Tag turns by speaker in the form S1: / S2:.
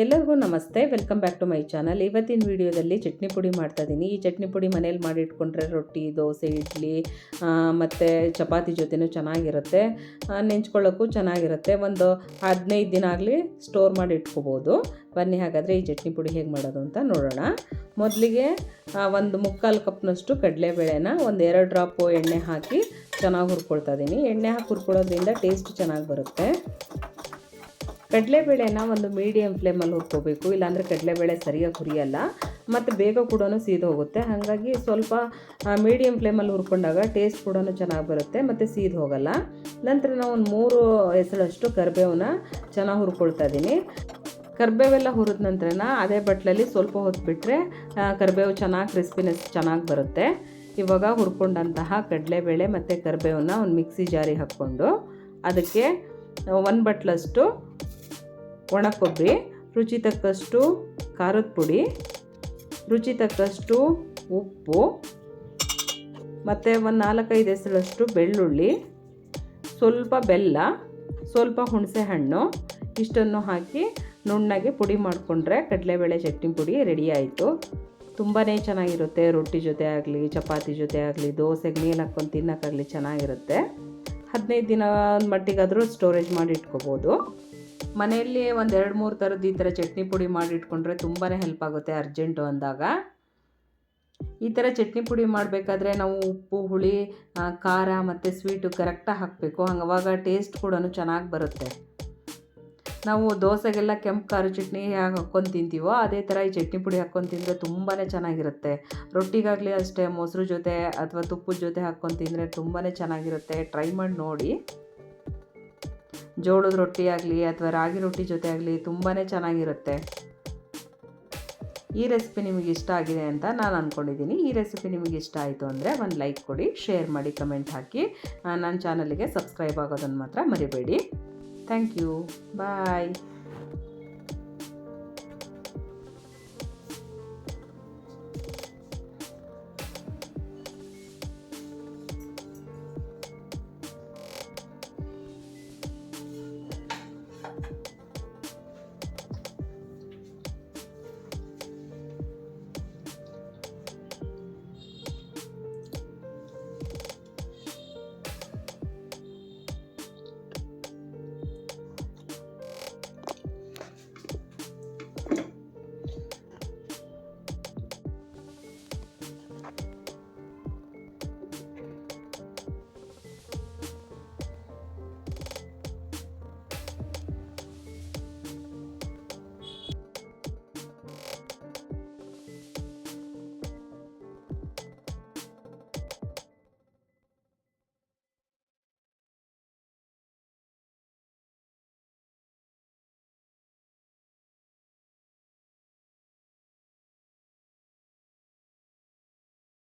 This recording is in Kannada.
S1: ಎಲ್ಲರಿಗೂ ನಮಸ್ತೆ. Welcome back to my channel ಇವತ್ತಿನ ವಿಡಿಯೋದಲ್ಲಿ ಚಟ್ನಿ ಪುಡಿ ಮಾಡ್ತಾ ಇದ್ದೀನಿ ಈ ಚಟ್ನಿ ಪುಡಿ ಮನೇಲಿ ಮಾಡಿಟ್ಕೊಂಡ್ರೆ ರೊಟ್ಟಿ, ದೋಸೆ, ಇಡ್ಲಿ ಮತ್ತು ಚಪಾತಿ ಜೊತೆನೂ ಚೆನ್ನಾಗಿರುತ್ತೆ. ನೆಂಚ್ಕೊಳ್ಳೋಕ್ಕೂ ಚೆನ್ನಾಗಿರುತ್ತೆ. ಒಂದು ಹದಿನೈದು ದಿನ ಆಗಲಿ ಸ್ಟೋರ್ ಮಾಡಿ ಇಟ್ಕೋಬೋದು ಬನ್ನಿ ಹಾಗಾದರೆ ಈ ಚಟ್ನಿ ಪುಡಿ ಹೇಗೆ ಮಾಡೋದು ಅಂತ ನೋಡೋಣ. ಮೊದಲಿಗೆ ಒಂದು ಮುಕ್ಕಾಲು ಕಪ್ನಷ್ಟು ಕಡಲೆಬೇಳೆನ ಒಂದು ಎರಡು ಡ್ರಾಪು ಎಣ್ಣೆ ಹಾಕಿ ಚೆನ್ನಾಗಿ ಹುರ್ಕೊಳ್ತಾ ಇದ್ದೀನಿ ಎಣ್ಣೆ ಹಾಕಿ ಹುರ್ಕೊಳ್ಳೋದ್ರಿಂದ ಟೇಸ್ಟ್ ಚೆನ್ನಾಗಿ ಬರುತ್ತೆ. ಕಡಲೆಬೇಳೆನ ಒಂದು ಮೀಡಿಯಂ ಫ್ಲೇಮಲ್ಲಿ ಹುರ್ಕೋಬೇಕು, ಇಲ್ಲಾಂದರೆ ಕಡಲೆಬೇಳೆ ಸರಿಯಾಗಿ ಹುರಿಯಲ್ಲ, ಮತ್ತು ಬೇಗ ಕೂಡ ಹೋಗುತ್ತೆ. ಹಾಗಾಗಿ ಸ್ವಲ್ಪ ಮೀಡಿಯಂ ಫ್ಲೇಮಲ್ಲಿ ಹುರ್ಕೊಂಡಾಗ ಟೇಸ್ಟ್ ಕೂಡ ಚೆನ್ನಾಗಿ ಬರುತ್ತೆ, ಮತ್ತು ಸೀದು ಹೋಗಲ್ಲ. ನಂತರ ನಾವು ಒಂದು ಮೂರು ಹೆಸಳಷ್ಟು ಕರಿಬೇವನ್ನ ಚೆನ್ನಾಗಿ ಹುರ್ಕೊಳ್ತಾ ಇದ್ದೀನಿ ಕರಿಬೇವೆಲ್ಲ ಹುರಿದ ನಂತರನ ಅದೇ ಬಟ್ಲಲ್ಲಿ ಸ್ವಲ್ಪ ಹೊತ್ತು ಬಿಟ್ಟರೆ ಕರಿಬೇವು ಚೆನ್ನಾಗಿ ಕ್ರಿಸ್ಪಿನೆಸ್ ಚೆನ್ನಾಗಿ ಬರುತ್ತೆ. ಇವಾಗ ಹುರ್ಕೊಂಡಂತಹ ಕಡಲೆಬೇಳೆ ಮತ್ತು ಕರಿಬೇವನ್ನ ಒಂದು ಮಿಕ್ಸಿ ಜಾರಿ ಹಾಕ್ಕೊಂಡು, ಅದಕ್ಕೆ ಒಂದು ಬಟ್ಲಷ್ಟು ಒಣ ಕೊಬ್ಬರಿ, ರುಚಿ ತಕ್ಕಷ್ಟು ಖಾರದ ಪುಡಿ, ರುಚಿ ತಕ್ಕಷ್ಟು ಉಪ್ಪು, ಮತ್ತು ಒಂದು ನಾಲ್ಕೈದು ಹೆಸರಷ್ಟು ಬೆಳ್ಳುಳ್ಳಿ, ಸ್ವಲ್ಪ ಬೆಲ್ಲ, ಸ್ವಲ್ಪ ಹುಣಸೆ ಹಣ್ಣು, ಇಷ್ಟನ್ನು ಹಾಕಿ ನುಣ್ಣಗೆ ಪುಡಿ ಮಾಡಿಕೊಂಡ್ರೆ ಕಡಲೆಬೇಳೆ ಚಟ್ನಿ ಪುಡಿ ರೆಡಿ ಆಯಿತು. ತುಂಬಾ ಚೆನ್ನಾಗಿರುತ್ತೆ, ರೊಟ್ಟಿ ಜೊತೆ ಆಗಲಿ, ಚಪಾತಿ ಜೊತೆ ಆಗಲಿ ದೋಸೆಗೆ ನೀರು ಹಾಕ್ಕೊಂಡು ತಿನ್ನೋಕ್ಕಾಗಲಿ ಚೆನ್ನಾಗಿರುತ್ತೆ. ಹದಿನೈದು ದಿನ ಮಟ್ಟಿಗಾದರೂ ಸ್ಟೋರೇಜ್ ಮಾಡಿ ಇಟ್ಕೋಬೋದು. ಮನೆಯಲ್ಲಿ ಒಂದು ಎರಡು ಮೂರು ಥರದ್ದು ಈ ಥರ ಚಟ್ನಿ ಪುಡಿ ಮಾಡಿ ಇಟ್ಕೊಂಡ್ರೆ ತುಂಬಾ ಹೆಲ್ಪ್ ಆಗುತ್ತೆ ಅರ್ಜೆಂಟು ಅಂದಾಗ. ಈ ಥರ ಚಟ್ನಿ ಪುಡಿ ಮಾಡಬೇಕಾದ್ರೆ ನಾವು ಉಪ್ಪು, ಹುಳಿ ಖಾರ ಮತ್ತು ಸ್ವೀಟು ಕರೆಕ್ಟಾಗಿ ಹಾಕಬೇಕು. ಹಂಗೆ ಅವಾಗ ಟೇಸ್ಟ್ ಕೂಡ ಚೆನ್ನಾಗಿ ಬರುತ್ತೆ. ನಾವು ದೋಸೆಗೆಲ್ಲ ಕೆಂಪು ಖಾರ ಚಟ್ನಿ ಹಾಕಿ ಹಾಕ್ಕೊಂಡು ತಿಂತೀವೋ ಅದೇ ಥರ ಈ ಚಟ್ನಿ ಪುಡಿ ಹಾಕ್ಕೊಂಡು ತಿಂದರೆ ತುಂಬಾ ಚೆನ್ನಾಗಿರುತ್ತೆ. ರೊಟ್ಟಿಗಾಗಲಿ ಅಷ್ಟೇ, ಮೊಸರು ಜೊತೆ ಅಥವಾ ತುಪ್ಪದ ಜೊತೆ ಹಾಕ್ಕೊಂಡು ತಿಂದರೆ ತುಂಬಾ ಚೆನ್ನಾಗಿರುತ್ತೆ. ಟ್ರೈ ಮಾಡಿ ನೋಡಿ. ಜೋಳದ ರೊಟ್ಟಿ ಆಗಲಿ ಅಥವಾ ರಾಗಿ ರೊಟ್ಟಿ ಜೊತೆ ಆಗಲಿ ತುಂಬಾ ಚೆನ್ನಾಗಿರುತ್ತೆ. ಈ ರೆಸಿಪಿ ನಿಮಗೆ ಇಷ್ಟ ಆಗಿದೆ ಅಂತ ನಾನು ಅಂದ್ಕೊಂಡಿದ್ದೀನಿ ಈ ರೆಸಿಪಿ ನಿಮಗೆ ಇಷ್ಟ ಆಯಿತು ಅಂದರೆ ಒಂದು ಲೈಕ್ ಕೊಡಿ ಶೇರ್ ಮಾಡಿ ಕಮೆಂಟ್ ಹಾಕಿ. ನನ್ನ ಚಾನಲಿಗೆ ಸಬ್ಸ್ಕ್ರೈಬ್ ಆಗೋದನ್ನು ಮಾತ್ರ ಮರಿಬೇಡಿ. Thank you bye